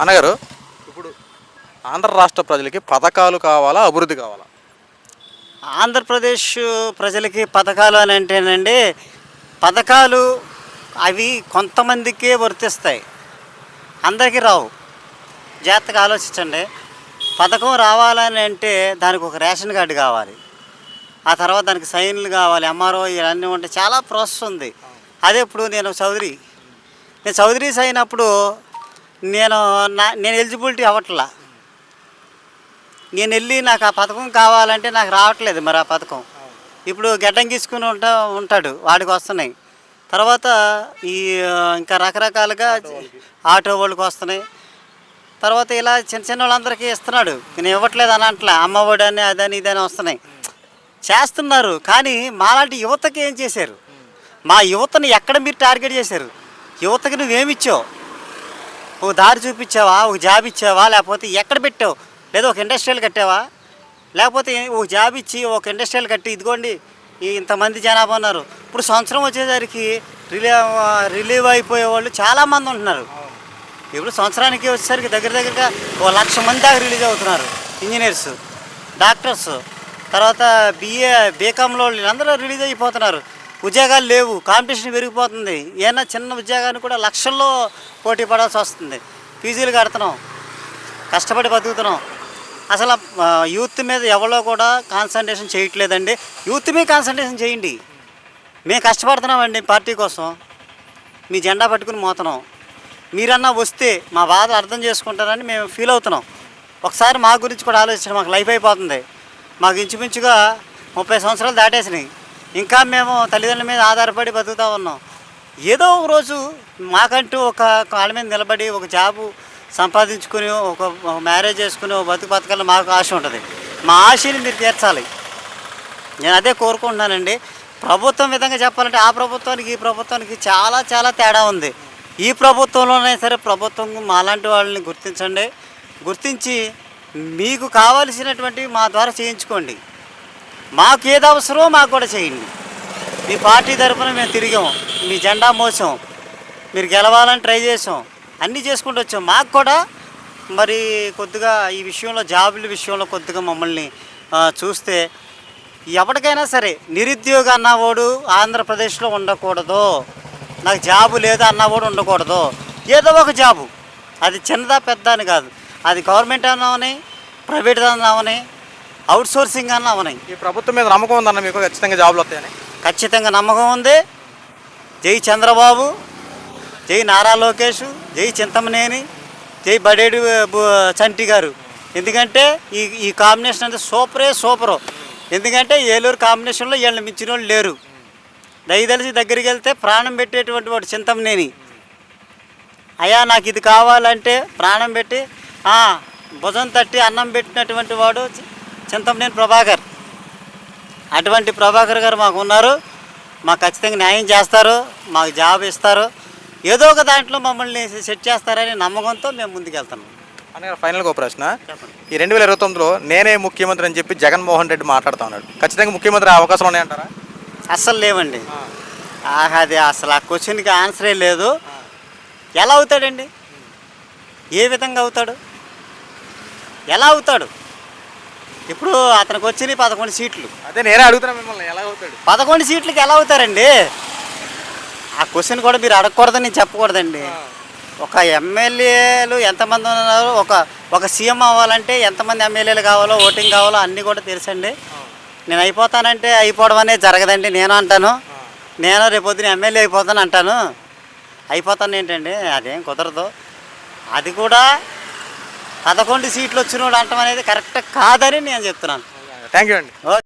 అన్నగారు ఇప్పుడు ఆంధ్ర రాష్ట్ర ప్రజలకి పథకాలు కావాలా అభివృద్ధి కావాలా? ఆంధ్రప్రదేశ్ ప్రజలకి పథకాలు అని అంటేనండి పథకాలు అవి కొంతమందికే వర్తిస్తాయి. అందరికీ రావు. జాగ్రత్తగా ఆలోచించండి. పథకం రావాలని అంటే దానికి ఒక రేషన్ కార్డు కావాలి. ఆ తర్వాత దానికి సైన్లు కావాలి ఎంఆర్ఓ ఇవన్నీ ఉంటే చాలా ప్రాసెస్ ఉంది. అదే ఇప్పుడు నేను చౌదరి నేను చౌదరీస్ అయినప్పుడు నేను నా నేను ఎలిజిబిలిటీ అవ్వట్లా. నేను వెళ్ళి నాకు ఆ పథకం కావాలంటే నాకు రావట్లేదు మరి ఆ పథకం. ఇప్పుడు గడ్డం గీసుకుని ఉంటా ఉంటాడు వాడికి వస్తున్నాయి. తర్వాత ఈ ఇంకా రకరకాలుగా ఆటో వాళ్ళకి. వస్తున్నాయి. తర్వాత ఇలా చిన్న చిన్న వాళ్ళందరికీ ఇస్తున్నాడు. నేను ఇవ్వట్లేదు అని అంటలే. అమ్మఒడి అని అదని ఇదని వస్తున్నాయి. చేస్తున్నారు కానీ మాలాంటి యువతకి ఏం చేశారు? మా యువతని ఎక్కడ మీరు టార్గెట్ చేశారు? యువతకి నువ్వేమిచ్చావు ఒక దారి చూపించావా? ఒక జాబ్ ఇచ్చావా? లేకపోతే ఎక్కడ పెట్టావు? లేదా ఒక ఇండస్ట్రియల్ కట్టావా? లేకపోతే ఒక జాబ్ ఇచ్చి ఒక ఇండస్ట్రియల్ కట్టి ఇదిగోండి ఇంతమంది జనాభా ఉన్నారు. ఇప్పుడు సంవత్సరం వచ్చేసరికి రిలీవ్ రిలీవ్ అయిపోయే వాళ్ళు చాలామంది ఉంటున్నారు. ఇప్పుడు సంవత్సరానికి వచ్చేసరికి దగ్గర దగ్గరగా ఓ లక్ష మంది దాకా రిలీజ్ అవుతున్నారు. ఇంజనీర్స్ డాక్టర్స్ తర్వాత బిఏ బీకామ్లో అందరూ రిలీజ్ అయిపోతున్నారు. ఉద్యోగాలు లేవు కాంపిటీషన్ పెరిగిపోతుంది. ఏదైనా చిన్న ఉద్యోగాన్ని కూడా లక్షల్లో పోటీ పడాల్సి వస్తుంది. ఫీజులు కడుతున్నాం కష్టపడి బతుకుతున్నాం. అసలు యూత్ మీద ఎవరో కూడా కాన్సన్ట్రేషన్ చేయట్లేదండి. యూత్ మీద కాన్సన్ట్రేషన్ చేయండి. మేము కష్టపడుతున్నామండి పార్టీ కోసం. మీ జెండా పట్టుకుని మోతున్నాం మీరన్నా వస్తే మా బాధ అర్థం చేసుకుంటారని మేము ఫీల్ అవుతున్నాం. ఒకసారి మా గురించి కూడా ఆలోచించండి. మాకు లైఫ్ అయిపోతుంది. మాకు ఇంచుమించుగా ముప్పై సంవత్సరాలు దాటేసినాయి. ఇంకా మేము తల్లిదండ్రుల మీద ఆధారపడి బతుకుతూ ఉన్నాం. ఏదో ఒక రోజు మాకంటూ ఒక కాళ్ళ మీద నిలబడి ఒక జాబు సంపాదించుకుని ఒక మ్యారేజ్ చేసుకుని ఒక బతుకు బతకాలని మాకు ఆశ ఉంటుంది. మా ఆశని మీరు తీర్చాలి. నేను అదే కోరుకుంటున్నానండి. ప్రభుత్వం విధంగా చెప్పాలంటే ఆ ప్రభుత్వానికి ఈ ప్రభుత్వానికి చాలా చాలా తేడా ఉంది. ఈ ప్రభుత్వంలోనే సరే ప్రభుత్వం మాలాంటి వాళ్ళని గుర్తించండి. గుర్తించి మీకు కావలసినటువంటి మా ద్వారా చేయించుకోండి. మాకు ఏది అవసరమో మాకు కూడా చేయండి. మీ పార్టీ తరఫున మేము తిరిగాం. మీ జెండా మోసాం. మీరు గెలవాలని ట్రై చేసాం. అన్నీ చేసుకుంటూ వచ్చాం. మాకు కూడా మరి కొద్దిగా ఈ విషయంలో జాబుల విషయంలో కొద్దిగా మమ్మల్ని చూస్తే ఎవరికైనా సరే నిరుద్యోగ అన్నవాడు ఆంధ్రప్రదేశ్లో ఉండకూడదు. నాకు జాబు లేదు అన్నవాడు ఉండకూడదు. ఏదో ఒక జాబు. అది చిన్నదా పెద్ద అని కాదు. అది గవర్నమెంట్ అన్నామని ప్రైవేట్ అన్నామని అవుట్ సోర్సింగ్ అన్నా అవని. ఈ ప్రభుత్వం మీద నమ్మకం ఉందన్న మీకు ఖచ్చితంగా జాబ్లు వస్తాయని? ఖచ్చితంగా నమ్మకం ఉంది. జై చంద్రబాబు జై నారా లోకేష్ జై చింతమనేని జై బడేడు చంటి గారు. ఎందుకంటే ఈ ఈ కాంబినేషన్ అంటే సూపరే సూపరు. ఎందుకంటే ఏలూరు కాంబినేషన్లో వీళ్ళని మించిన వాళ్ళు లేరు. దయదలిసి దగ్గరికి వెళ్తే ప్రాణం పెట్టేటువంటి వాడు చింతమనేని. అయ్యా నాకు ఇది కావాలంటే ప్రాణం పెట్టి "ఆ, భుజం తట్టి అన్నం పెట్టినటువంటి వాడు చింతమనేని ప్రభాకర్. అటువంటి ప్రభాకర్ గారు మాకు ఉన్నారు. మాకు ఖచ్చితంగా న్యాయం చేస్తారు. మాకు జాబ్ ఇస్తారు. ఏదో ఒక దాంట్లో మమ్మల్ని సెట్ చేస్తారని నమ్మకంతో మేము ముందుకెళ్తున్నాం. అన్నగారు ఫైనల్గా ఒక ప్రశ్న. ఈ రెండు వేల ఇరవై తొమ్మిదిలో నేనే ముఖ్యమంత్రి అని చెప్పి జగన్మోహన్ రెడ్డి మాట్లాడుతూ ఉన్నాడు. ఖచ్చితంగా ముఖ్యమంత్రి అయ్యే అవకాశాలు ఉన్నాయంటారా? అస్సలు లేవండి. ఆహా, అది అసలు ఆ క్వశ్చన్కి ఆన్సరే లేదు. ఎలా అవుతాడండి? ఏ విధంగా అవుతాడు? ఎలా అవుతాడు? ఇప్పుడు అతనికి వచ్చినాయి పదకొండు సీట్లు. అదే నేనే అడుగుతున్నా మిమ్మల్ని ఎలా అవుతాడు? పదకొండు సీట్లకి ఎలా అవుతారండి? ఆ క్వశ్చన్ కూడా మీరు అడగకూడదని నేను చెప్పకూడదండి ఒక ఎమ్మెల్యేలు ఎంతమంది ఉన్నారు? ఒక ఒక సీఎం అవ్వాలంటే ఎంతమంది ఎమ్మెల్యేలు కావాలో ఓటింగ్ కావాలో అన్నీ కూడా తెలుసండి. నేను అయిపోతానంటే అయిపోవడం అనేది జరగదండి. నేను అంటాను. నేను రేపొద్దున ఎమ్మెల్యే అయిపోతాను అంటాను. అయిపోతాను ఏంటండి? అదేం కుదరదు. అది కూడా పదకొండు సీట్లు వచ్చినోడు అంటాం అనేది కరెక్ట్ కాదని నేను చెప్తున్నాను. థ్యాంక్ యూ అండి.